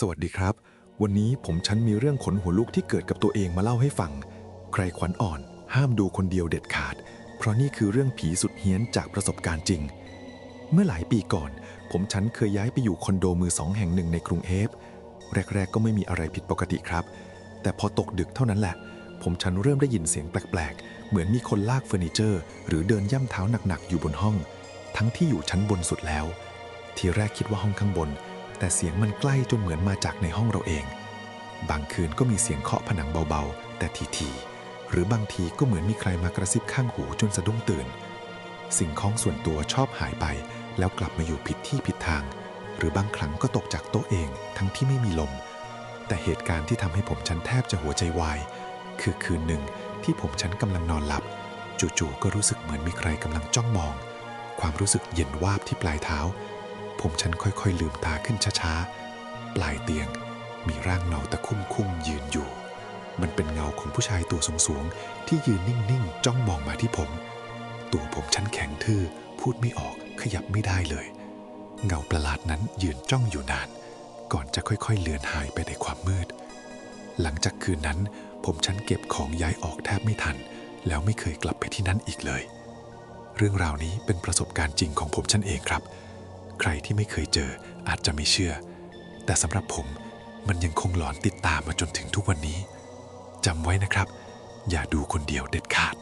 สวัสดีครับ วันนี้ผมฉันมีเรื่องขนหัวลุกที่เกิดกับตัวเองมาเล่าให้ฟัง ใครขวัญอ่อน ห้ามดูคนเดียวเด็ดขาด เพราะนี่คือเรื่องผีสุดเฮี้ยนจากประสบการณ์จริง เมื่อหลายปีก่อน ผมฉันเคยย้ายไปอยู่คอนโดมือสองแห่งหนึ่งในกรุงเทพแรก ๆ ก็ไม่มีอะไรผิดปกติครับ แต่พอตกดึกเท่านั้นแหละ ผมฉันเริ่มได้ยินเสียงแปลกๆ เหมือนมีคนลากเฟอร์นิเจอร์ หรือเดินย่ำเท้าหนักๆอยู่บนห้อง ทั้งที่อยู่ชั้นบนสุดแล้ว ทีแรกคิดว่าห้องข้างบน แต่เสียงมันใกล้จนเหมือนมาจากในห้องเราเอง บางคืนก็มีเสียงเคาะผนังเบาๆ แต่ทีๆหรือบางทีก็เหมือนมีใครมากระซิบข้างหูจนสะดุ้งตื่น สิ่งของส่วนตัวชอบหายไป แล้วกลับมาอยู่ผิดที่ผิดทาง หรือบางครั้งก็ตกจากโต๊ะเองทั้งที่ไม่มีลม แต่เหตุการณ์ที่ทำให้ผมฉันแทบจะหัวใจวาย คือคืนหนึ่งที่ผมฉันกำลังนอนหลับ จู่ๆก็รู้สึกเหมือนมีใครกำลังจ้องมอง ความรู้สึกเย็นวาบที่ปลายเท้า ผมฉันค่อยๆ ลืมตาขึ้นช้าๆ ปลายเตียงมีร่างเงาตะคุ่มคุ้มๆยืนอยู่ มันเป็นเงาของผู้ชายตัวสูงๆ ที่ยืนนิ่งๆ จ้องมองมาที่ผม ตัวผมฉันแข็งทื่อ พูดไม่ออก ขยับไม่ได้เลย เงาประหลาดนั้นยืนจ้องอยู่นาน ก่อนจะค่อยๆ เลือนหายไปในความมืด หลังจากคืนนั้น ผมฉันเก็บของย้ายออกแทบไม่ทัน แล้วไม่เคยกลับไปที่นั่นอีกเลย เรื่องราวนี้เป็นประสบการณ์จริงของผมฉันเองครับ ใครที่ไม่เคยเจออาจจะไม่เชื่อ แต่สำหรับผมมันยังคงหลอนติดตามมาจนถึงทุกวันนี้จำไว้นะครับ อย่าดูคนเดียวเด็ดขาด